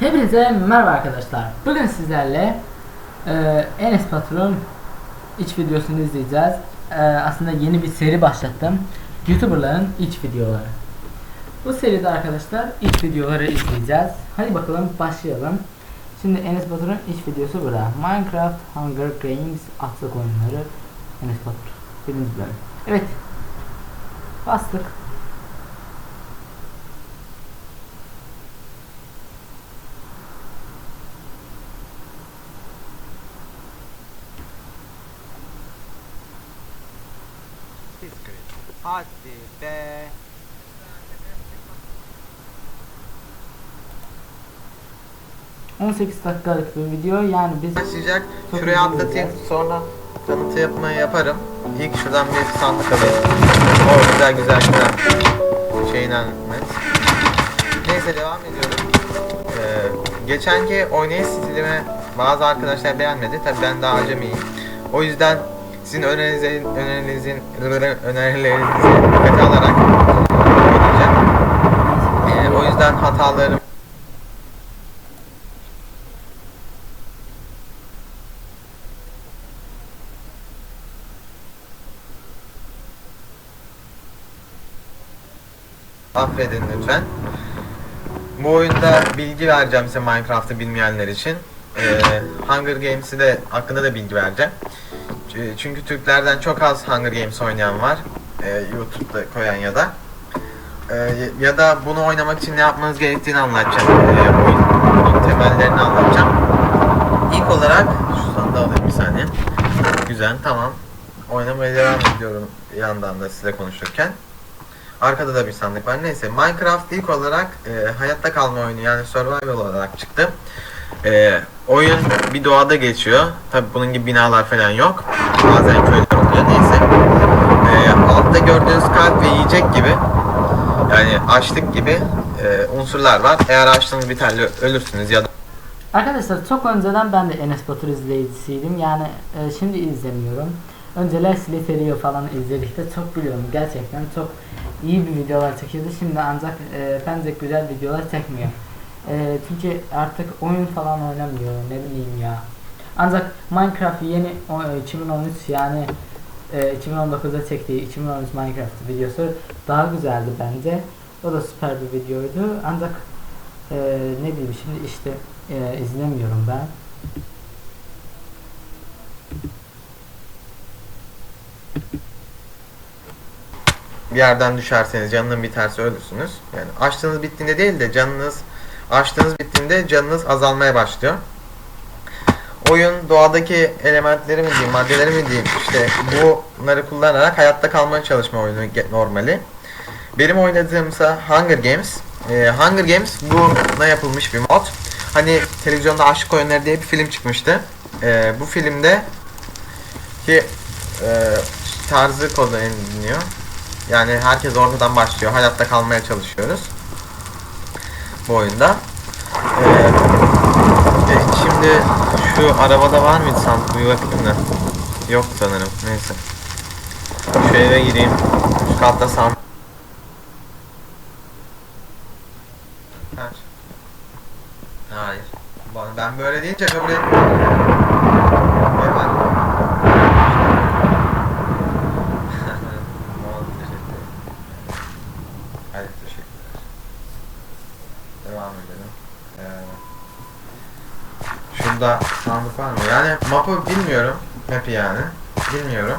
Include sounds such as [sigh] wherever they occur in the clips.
Hepinize merhaba arkadaşlar. Bugün sizlerle e, Enes Patron iç videosunu izleyeceğiz. E, aslında yeni bir seri başlattım. YouTuberların iç videoları. Bu seride arkadaşlar iç videoları izleyeceğiz. Hadi bakalım başlayalım. Şimdi Enes Batur'un iç videosu burada. Minecraft Hunger Games atlık oyunları Enes Batur. Birinci bölüm. Evet. Bastık. Hadi be. Cık. 18 dakikalık bir video yani biz başlayacak. Şuraya atlatayım sonra tanıtı yapmayı yaparım. İlk şuradan bir sandık alayım. O güzel güzel güzel. Şeyden net. Neyse devam ediyorum. Ee, geçenki oynayış stilimi bazı arkadaşlar beğenmedi. Tabi ben daha acemiyim. O yüzden sizin önerinizin önerinizin önerilerinizi dikkate alarak. Ee, o yüzden hatalarım affedin lütfen. Bu oyunda bilgi vereceğim size Minecraft'ı bilmeyenler için. Ee, Hunger Games'i de hakkında da bilgi vereceğim. Ç- Çünkü Türklerden çok az Hunger Games oynayan var. Ee, YouTube'da koyan ya da. Ee, ya da bunu oynamak için ne yapmanız gerektiğini anlatacağım. Ee, oyun, temellerini anlatacağım. İlk olarak şu sandığı alayım bir saniye. Güzel tamam. Oynamaya devam ediyorum yandan da size konuşurken. Arkada da bir sandık var. Neyse Minecraft ilk olarak e, hayatta kalma oyunu yani survival olarak çıktı. E, oyun bir doğada geçiyor. Tabi bunun gibi binalar falan yok. Bazen köyler oluyor neyse. E, altta gördüğünüz kalp ve yiyecek gibi yani açlık gibi e, unsurlar var. Eğer açlığınız biterli ölürsünüz ya da Arkadaşlar çok önceden ben de Enes Batur izleyicisiydim. Yani e, şimdi izlemiyorum. Önceler Slytherin falan izledikte çok biliyorum. Gerçekten çok iyi bir videolar çekiyordu. Şimdi ancak e, bence güzel videolar çekmiyor. E, çünkü artık oyun falan oynamıyor. Ne bileyim ya. Ancak Minecraft yeni o, e, 2013 yani e, 2019'da çektiği 2013 Minecraft videosu daha güzeldi bence. O da süper bir videoydu. Ancak e, ne bileyim şimdi işte e, izlemiyorum ben. bir yerden düşerseniz canının biterse ölürsünüz. Yani açlığınız bittiğinde değil de canınız açlığınız bittiğinde canınız azalmaya başlıyor. Oyun doğadaki elementleri mi diyeyim, maddeleri mi diyeyim işte bunları kullanarak hayatta kalmaya çalışma oyunu normali. Benim oynadığımsa Hunger Games. Ee, Hunger Games buna yapılmış bir mod. Hani televizyonda Aşık Oyunları diye bir film çıkmıştı. Ee, bu filmde ki e, tarzı kodlanıyor. Yani herkes ortadan başlıyor. Hayatta kalmaya çalışıyoruz. Bu oyunda. Ee, e, şimdi şu arabada var mıydı sandık bir bakayım da. Yok sanırım. Neyse. Şu eve gireyim. Şu katta sandık. Hayır. Ben böyle deyince kabul etmiyorum. Ne var? Tamam, teşekkür ederim. Hadi teşekkürler. Devam edelim. Ee, şurada sandık var mı? Yani map'ı bilmiyorum. Map'i yani. Bilmiyorum.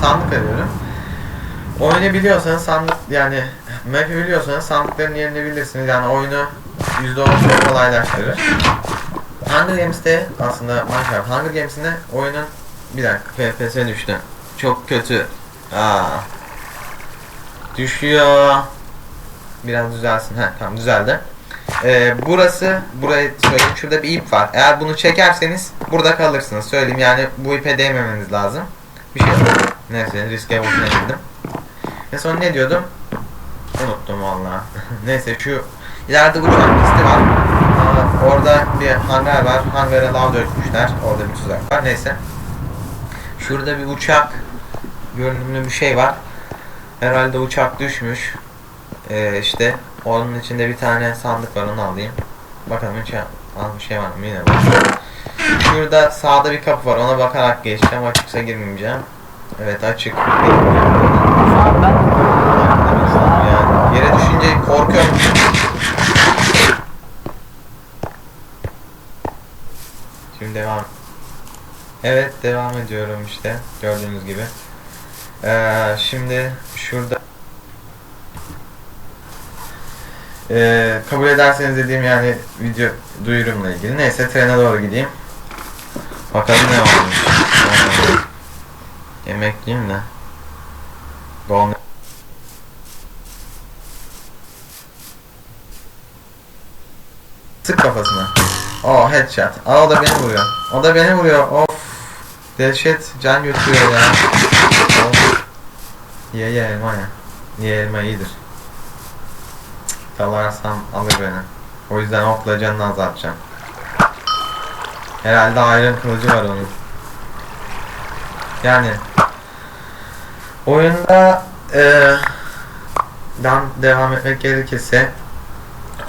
Sandık arıyorum. Oyunu biliyorsanız sandık yani map'i biliyorsanız sandıkların yerini bilirsiniz yani oyunu %10 çok kolaylaştırır. Hunger Games'te aslında Minecraft Hunger Games'inde oyunun bir dakika FPS düştü. Çok kötü. Aa. Düşüyor. Biraz düzelsin. Heh tamam düzeldi. Ee, burası burayı söyleyeyim şurada bir ip var. Eğer bunu çekerseniz burada kalırsınız. Söyleyeyim yani bu ipe değmemeniz lazım. Bir şey yok. Neyse riske boşuna girdim. Ve sonra ne diyordum? Unuttum valla. [laughs] Neyse şu ileride uçan pisti var. Aa, orada bir hangar var. Hangara lav dökmüşler. Orada bir tuzak var. Neyse. Şurada bir uçak görünümlü bir şey var. Herhalde uçak düşmüş. Ee, işte onun içinde bir tane sandık var onu alayım. Bakalım uçak az bir şey var mı yine. Şurada sağda bir kapı var ona bakarak geçeceğim. Açıksa girmeyeceğim. Evet açık. Yani yere düşünce korkuyorum. Şimdi devam. Evet devam ediyorum işte gördüğünüz gibi. Ee, şimdi şurada Ee, kabul ederseniz dediğim yani video duyurumla ilgili. Neyse trene doğru gideyim. Bakalım ne olmuş. Ee, yemek yiyeyim de. Gol Sık kafasına. Oh headshot. Aa o da beni vuruyor. O da beni vuruyor. Of. Dehşet can götürüyor ya. Ye ye elma ya. Ye elma iyidir. Dalarsam alır beni. O yüzden okla canını azaltacağım. Herhalde ayrım kılıcı var onun. Yani oyunda eee dan devam etmek gerekirse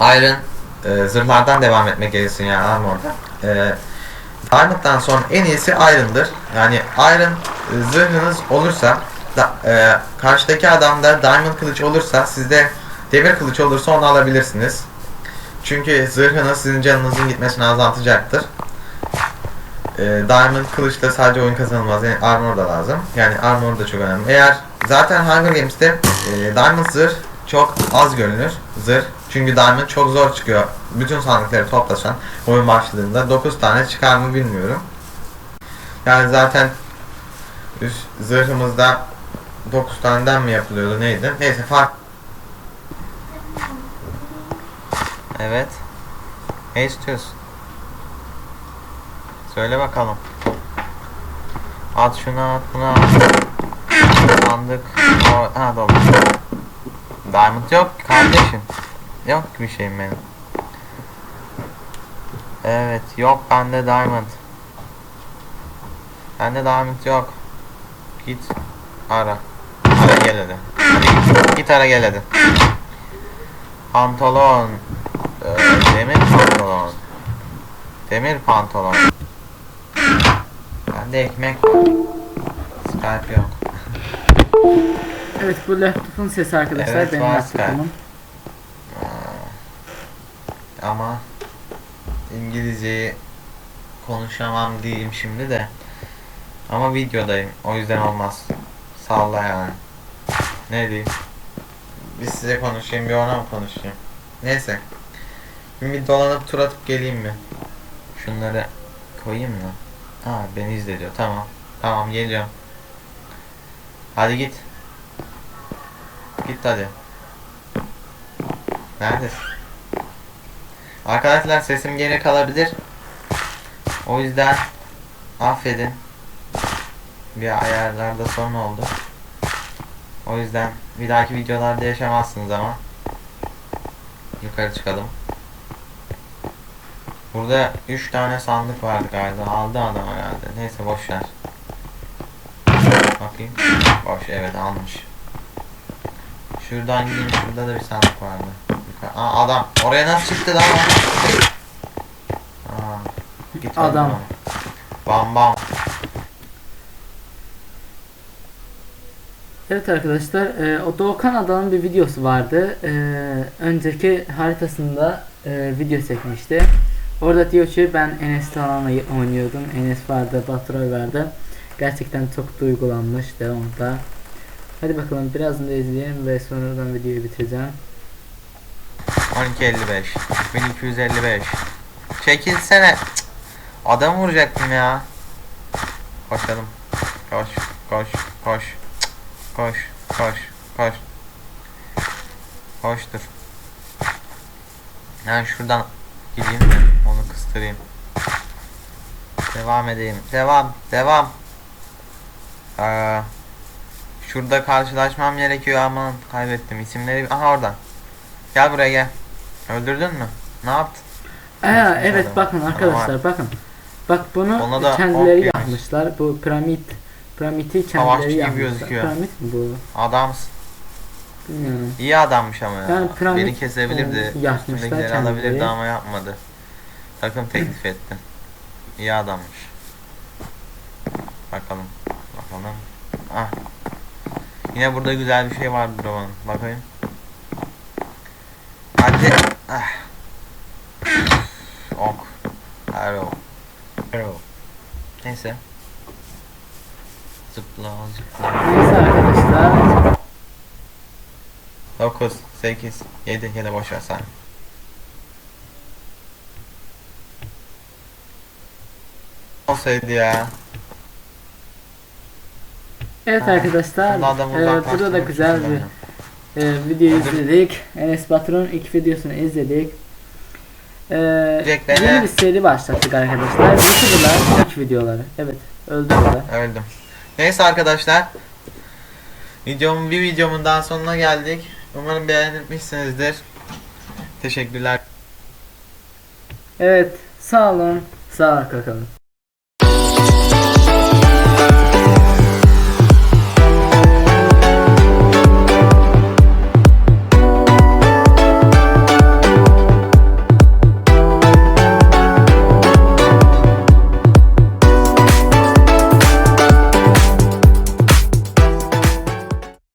Iron e, zırhlardan devam etmek gerekirse yani armor'da. E, Diamond'dan sonra en iyisi Iron'dır. Yani Iron e, zırhınız olursa da, e, karşıdaki adamda Diamond kılıç olursa sizde demir kılıç olursa onu alabilirsiniz. Çünkü zırhınız sizin canınızın gitmesini azaltacaktır. E, Diamond kılıçla sadece oyun kazanılmaz. Yani armor da lazım. Yani armor da çok önemli. Eğer zaten Hunger Games'te e, Diamond zırh çok az görünür. Zırh. Çünkü Diamond çok zor çıkıyor. Bütün sandıkları toplasan oyun başladığında 9 tane çıkar mı bilmiyorum. Yani zaten üst zırhımızda 9 taneden mi yapılıyordu neydi? Neyse fark. Evet. Ne istiyorsun? Söyle bakalım. At şunu at bunu at. Sandık. Ha dolu. Diamond yok kardeşim. Yok bir şeyim benim. Evet yok bende diamond. Bende diamond yok. Git ara. Gel hadi. Hadi git, ara gel hadi. Pantolon. Ee, demir pantolon. Demir pantolon. Bende ekmek var. Skype yok. Evet bu laptopun sesi arkadaşlar Evet, benim laptopumun. Ama İngilizceyi konuşamam diyeyim şimdi de. Ama videodayım. O yüzden olmaz. Salla yani. Ne diyeyim? Bir size konuşayım bir ona mı konuşayım? Neyse. Şimdi bir dolanıp tur atıp geleyim mi? Şunları koyayım mı? Ha beni izle. Tamam. Tamam geliyorum. Hadi git. Git hadi. Neredesin? Arkadaşlar sesim geri kalabilir. O yüzden affedin. Bir ayarlarda sorun oldu. O yüzden bir dahaki videolarda yaşamazsınız ama. Yukarı çıkalım. Burada 3 tane sandık vardı galiba. Aldı adam herhalde. Neyse boş ver. Bakayım. Boş evet almış. Şuradan gideyim. Şurada da bir sandık vardı. Yukarı- Aa adam. Oraya nasıl çıktı lan? Aa, git Adam. Bam bam. Evet arkadaşlar, e, o Doğukan Adam'ın bir videosu vardı. E, önceki haritasında e, video çekmişti. Orada diyor ki ben Enes Talan'la oynuyordum. Enes vardı, Batroy vardı. Gerçekten çok duygulanmış devamda. Hadi bakalım birazını da izleyelim ve sonradan videoyu bitireceğim. 1255. 1255. Çekilsene. Adam vuracaktım ya. Koşalım. Koş, koş, koş. Koş, koş, koş. Koştur. Ben şuradan gideyim de onu kıstırayım. Devam edeyim. Devam, devam. Ee, şurada karşılaşmam gerekiyor aman kaybettim isimleri. Aha oradan. Gel buraya gel. Öldürdün mü? Ne yaptın? Aa, Geçmiş evet bakın arkadaşlar bakın. Bak bunu Ona da kendileri yemiş. yapmışlar. Bu piramit piramidi Savaşçı kendileri gibi yapmışlar. gözüküyor. Piramit mi bu? Adamsın. Bilmiyorum. İyi adammış ama ya. Yani piramit, Beni kesebilirdi. e, yapmışlar Üstündekileri kendileri. alabilirdi ama yapmadı. Takım teklif etti. İyi adammış. Bakalım. Bakalım. Ah. Yine burada güzel bir şey vardır o an. Bakayım. Hadi. Ah. Ok. Arrow. Arrow. Neyse. Zıpla zıpla. Neyse arkadaşlar. 9, 8, 7 ya da boş ver sen. Olsaydı ya. Evet Ha, arkadaşlar. E, burada da güzel bir e, video izledik. Enes Batur'un ilk videosunu izledik. E, yeni bir seri başlattık arkadaşlar. YouTuber'lar ilk videoları. Evet. Öldürdüler. Öldüm. Neyse arkadaşlar. Videomun bir videomun daha sonuna geldik. Umarım beğenmişsinizdir. Teşekkürler. Evet. Sağ olun. Sağ kalın.